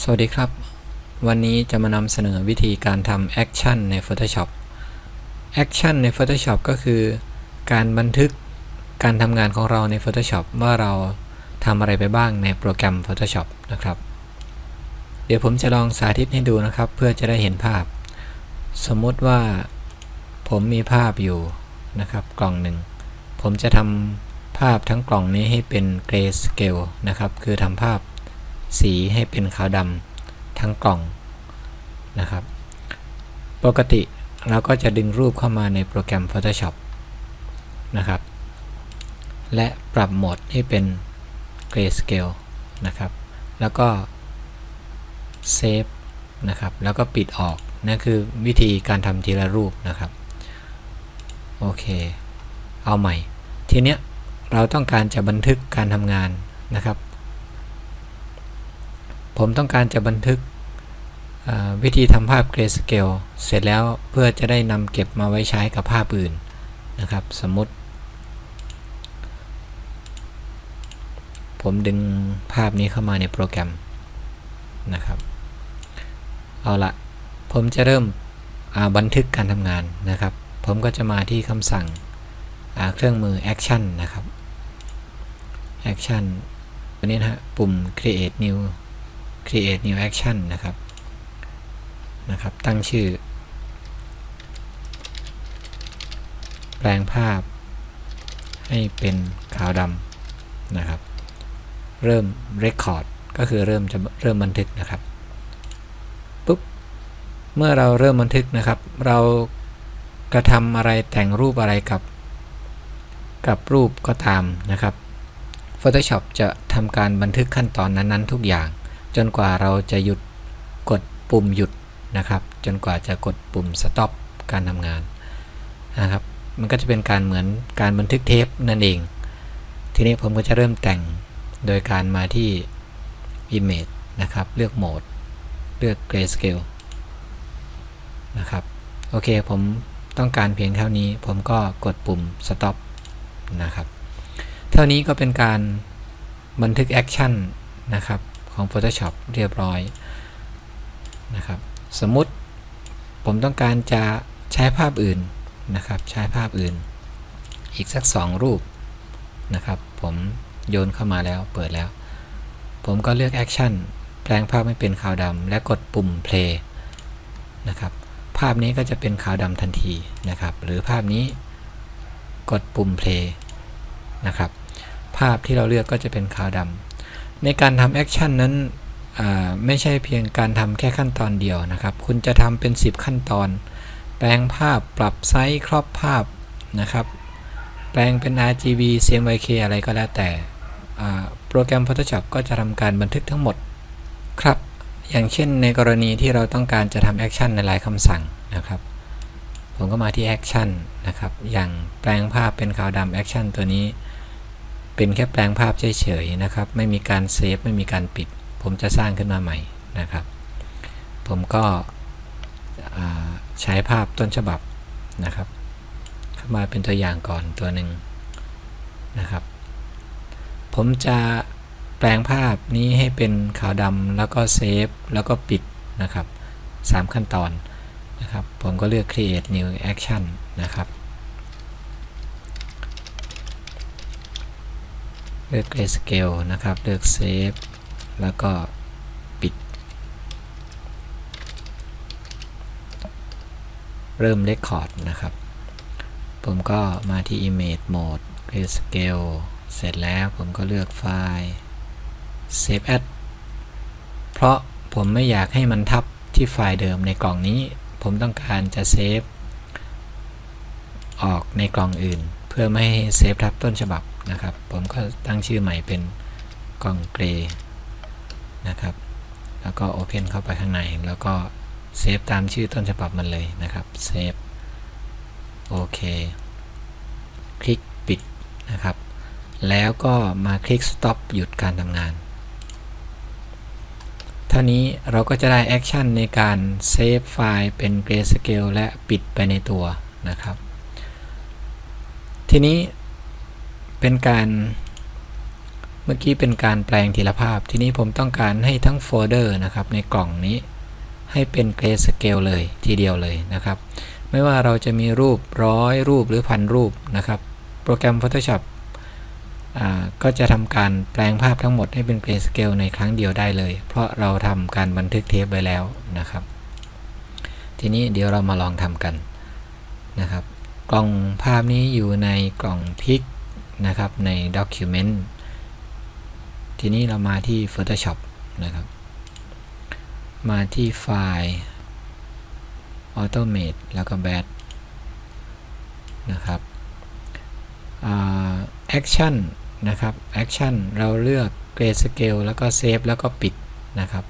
สวัสดีครับ วันนี้จะมานำเสนอวิธีการทำแอคชั่นใน Photoshop แอคชั่นใน Photoshop ก็คือ การบันทึกการทำงานของเราใน Photoshop ว่าเราทำอะไรไปบ้างในโปรแกรม Photoshop นะครับ เดี๋ยวผมจะลองสาธิตให้ดูนะครับ เพื่อจะได้เห็นภาพ สมมติว่าผมมีภาพอยู่นะครับกล่องหนึ่ง ผมจะทำภาพทั้งกล่องนี้ให้เป็นเกรสเกลนะครับ คือทำภาพ สีให้เป็นขาวดำทั้งกล่องนะครับ ปกติเราก็จะดึงรูปเข้ามาในโปรแกรม Photoshop นะครับ และปรับโหมดให้เป็น Grayscale นะครับ แล้วก็เซฟนะครับ แล้วก็ปิดออก นั่นคือวิธีการทำทีละรูปนะครับ โอเค เอาใหม่ ทีเนี้ยเราต้องการจะบันทึกการทำงานนะครับ ผมต้องการจะบันทึกวิธีทำภาพ Grayscale เสร็จแล้วเพื่อจะได้นำเก็บมาไว้ใช้กับภาพอื่นนะครับ สมมติ ผมดึงภาพนี้เข้ามาในโปรแกรมนะครับ เอาละผมจะเริ่มบันทึกการทำงานนะครับ ผมก็จะมาที่คำสั่งเครื่องมือ Action นะครับ Action ตัวนี้นะฮะปุ่ม Create New create new action นะครับ นะครับ ตั้งชื่อ แปลงภาพ ให้เป็นขาวดำนะครับ เริ่ม record ก็คือเริ่มจะเริ่มบันทึกนะครับ ปุ๊บ เมื่อเราเริ่มบันทึกนะครับ เรากระทำอะไรแต่งรูปอะไรกับ กับรูปก็ตามนะครับ Photoshop จะทำการบันทึกขั้นตอนนั้นๆ ทุกอย่าง จนกว่าเราจะหยุดกดปุ่มหยุดนะครับ จนกว่าจะกดปุ่ม stop การทำงานนะครับ มันก็จะเป็นการเหมือนการบันทึกเทปนั่นเอง ทีนี้ผมก็จะเริ่มแต่งโดยการมาที่ image นะครับ เลือกโหมด เลือก grayscale นะครับ โอเค ผมต้องการเพียงเท่านี้ ผมก็กดปุ่ม stop นะครับ เท่านี้ก็เป็นการบันทึกแอคชั่นนะครับ ของ Photoshop เรียบร้อยนะครับ สมมุติผมต้องการจะใช้ภาพอื่นนะครับ ใช้ภาพอื่น อีกสัก 2 รูปนะครับ ผมโยนเข้ามาแล้วเปิดแล้ว ผมก็เลือก Action แปลงภาพให้เป็นขาวดำและกดปุ่ม Play นะครับ ภาพนี้ก็จะเป็นขาวดำทันทีนะครับ หรือภาพนี้กดปุ่ม Play นะครับ ภาพที่เราเลือกก็จะเป็นขาวดำ ในการทำแอคชั่นนั้นไม่ใช่เพียงการทำแค่ขั้นตอนเดียวนะครับ คุณจะทำเป็น 10 ขั้นตอน แปลงภาพปรับไซส์ครอบภาพนะครับ แปลงเป็น RGB CMYK อะไรก็แล้วแต่โปรแกรม Photoshop ก็จะทำการบันทึกทั้งหมดครับ อย่างเช่นในกรณีที่เราต้องการจะทำแอคชั่นในหลายคำสั่งนะครับ ผมก็มาที่แอคชั่นนะครับ อย่างแปลงภาพเป็นขาวดำแอคชั่นตัวนี้ เป็นแค่แปลงภาพเฉยๆนะครับ ไม่มีการเซฟไม่มีการปิด ผมจะสร้างขึ้นมาใหม่นะครับ ผมก็ใช้ภาพต้นฉบับนะครับ เข้ามาเป็นตัวอย่างก่อนตัวหนึ่งนะครับ ผมจะแปลงภาพนี้ให้เป็นขาวดำแล้วก็เซฟแล้วก็ปิดนะครับ 3 ขั้นตอนนะครับ ผมก็เลือก create new action นะครับ เลือก Grayscale นะครับ เลือก Save แล้วก็ปิด เริ่ม Record นะครับ ผมก็มาที่ Image Mode Grayscale เสร็จแล้วผมก็เลือกไฟล์ Save As เพราะผมไม่อยากให้มันทับที่ไฟล์เดิมในกล่องนี้ ผมต้องการจะเซฟออกในกล่องอื่น เพื่อไม่ให้เซฟทับต้นฉบับ นะครับ ผมก็ตั้งชื่อใหม่เป็นกล่องเกรนะครับ แล้วก็ Open เข้าไปข้างใน แล้วก็เซฟตามชื่อต้นฉบับมันเลยนะครับเซฟโอเค คลิกปิดนะครับ แล้วก็มาคลิก stop หยุดการทำงานท่านี้เราก็จะได้แอคชั่นในการเซฟไฟล์เป็น grayscale และปิดไปในตัวนะครับ ทีนี้ เป็นการเมื่อกี้เป็นการแปลงทีละภาพ ทีนี้ผมต้องการให้ทั้งโฟลเดอร์นะครับในกล่องนี้ ให้เป็นเกรสเกลเลยทีเดียวเลยนะครับ ไม่ว่าเราจะมีรูปร้อยรูปหรือพันรูปนะครับ โปรแกรม Photoshop อ่าก็จะทำการแปลงภาพทั้งหมดให้เป็นเกรสเกลในครั้งเดียวได้เลย เพราะเราทำการบันทึกเทปไว้แล้วนะครับ ทีนี้เดี๋ยวเรามาลองทำกันนะครับ กล่องภาพนี้อยู่ในกล่องพิก นะครับใน Document ทีนี้เรามาที่ Photoshop นะครับ มาที่ไฟล์ Automate แล้วก็ Bad นะครับ Action นะครับ Action เราเลือก Grayscale แล้วก็ Save แล้วก็ปิดนะครับ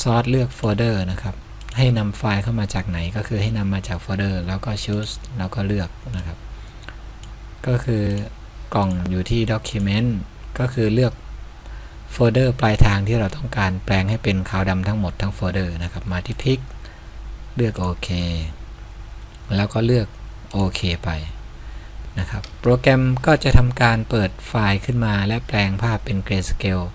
ซอสเลือกโฟลเดอร์นะครับ ให้นำไฟล์เข้ามาจากไหนก็คือให้นำมาจากโฟลเดอร์แล้วก็ choose แล้วก็เลือกนะครับ ก็คือกล่องอยู่ที่ document ก็คือเลือกโฟลเดอร์ปลายทางที่เราต้องการแปลงให้เป็นขาวดำทั้งหมดทั้งโฟลเดอร์นะครับมาที่พิก เลือกโอเคแล้วก็เลือกโอเคไปนะครับโปรแกรมก็จะทำการเปิดไฟล์ขึ้นมาและแปลงภาพเป็น grayscale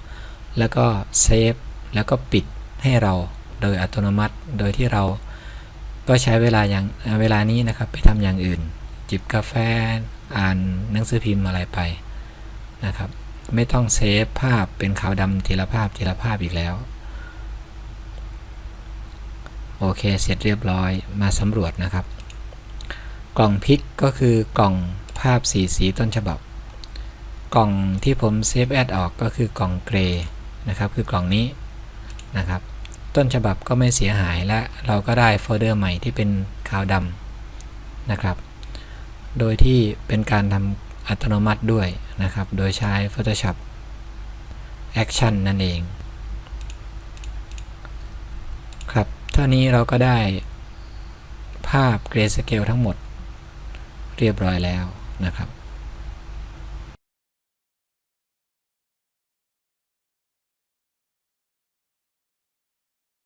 แล้วก็เซฟแล้วก็ปิดให้เราโดยอัตโนมัติ โดยที่เราก็ใช้เวลาอย่างเวลานี้นะครับไปทำอย่างอื่น จิบกาแฟ อ่านหนังสือพิมพ์อะไรไปนะครับ ไม่ต้องเซฟภาพเป็นขาวดำทีละภาพทีละภาพอีกแล้ว โอเคเสร็จเรียบร้อยมาสำรวจนะครับ กล่องพิกก็คือกล่องภาพสีสีต้นฉบับ กล่องที่ผมเซฟแอดออกก็คือกล่องเกรย์นะครับคือกล่องนี้นะครับ ต้นฉบับก็ไม่เสียหายและเราก็ได้โฟลเดอร์ใหม่ที่เป็นขาวดำนะครับ โดยที่เป็นการทำอัตโนมัติด้วยนะครับ โดยใช้ Photoshop Action นั่นเอง ครับเท่านี้เราก็ได้ภาพ Grayscale ทั้งหมดเรียบร้อยแล้วนะครับ